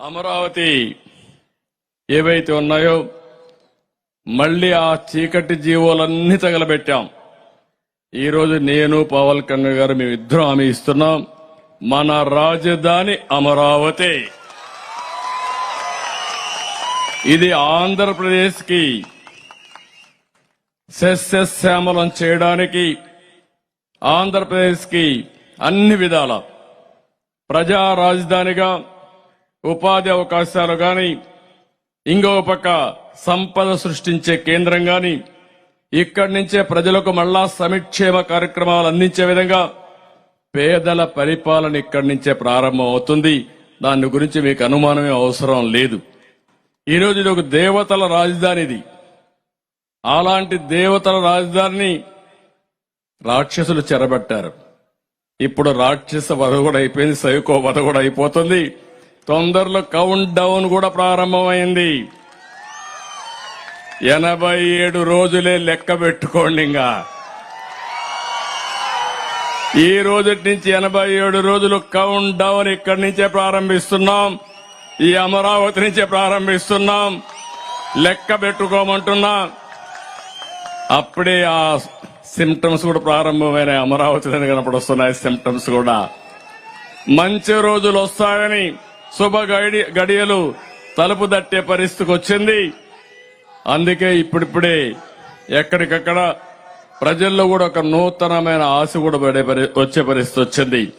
అమరావతి ఏవైతే ఉన్నాయో మళ్ళీ ఆ చీకటి జీవోలన్నీ తగలబెట్టాం. ఈరోజు నేను పవన్ కళ్యాణ్ గారు మేమిద్దరం హామీ ఇస్తున్నాం మన రాజధాని అమరావతి. ఇది ఆంధ్రప్రదేశ్కి సస్యశ్యామలం చేయడానికి ఆంధ్రప్రదేశ్కి అన్ని విధాల ప్రజా రాజధానిగా ఉపాధి అవకాశాలు గాని ఇంకో పక్క సంపద సృష్టించే కేంద్రం గాని ఇక్కడి నుంచే ప్రజలకు మళ్ళా సమిక్షేమ కార్యక్రమాలు అందించే విధంగా పేదల పరిపాలన ఇక్కడి నుంచే ప్రారంభం అవుతుంది. దాని గురించి మీకు అనుమానమే అవసరం లేదు. ఈరోజు ఇది ఒక దేవతల రాజధాని ఇది. అలాంటి దేవతల రాజధానిని రాక్షసులు చెరబట్టారు. ఇప్పుడు రాక్షస వధ కూడా అయిపోయింది సైకో వధ కూడా అయిపోతుంది. తొందరలో కౌంట్ డౌన్ కూడా ప్రారంభమైంది. ఎనభై ఏడు రోజులే లెక్క పెట్టుకోండి ఇంకా. ఈ రోజు నుంచి ఎనభై ఏడు రోజులు కౌంట్ డౌన్ ఇక్కడి నుంచే ప్రారంభిస్తున్నాం. ఈ అమరావతి నుంచే ప్రారంభిస్తున్నాం. లెక్క పెట్టుకోమంటున్నా. అప్పుడే ఆ సిమ్టమ్స్ కూడా ప్రారంభమైన అమరావతి అని కనపడొస్తున్నాయి సిమ్టమ్స్ కూడా. మంచి రోజులు వస్తాయని శుభ గడియలు తలుపు దట్టే పరిస్థితికి వచ్చింది. అందుకే ఇప్పుడిప్పుడే ఎక్కడికక్కడ ప్రజల్లో కూడా ఒక నూతనమైన ఆశ కూడా పడే పరి- వచ్చే పరిస్థితి వచ్చింది.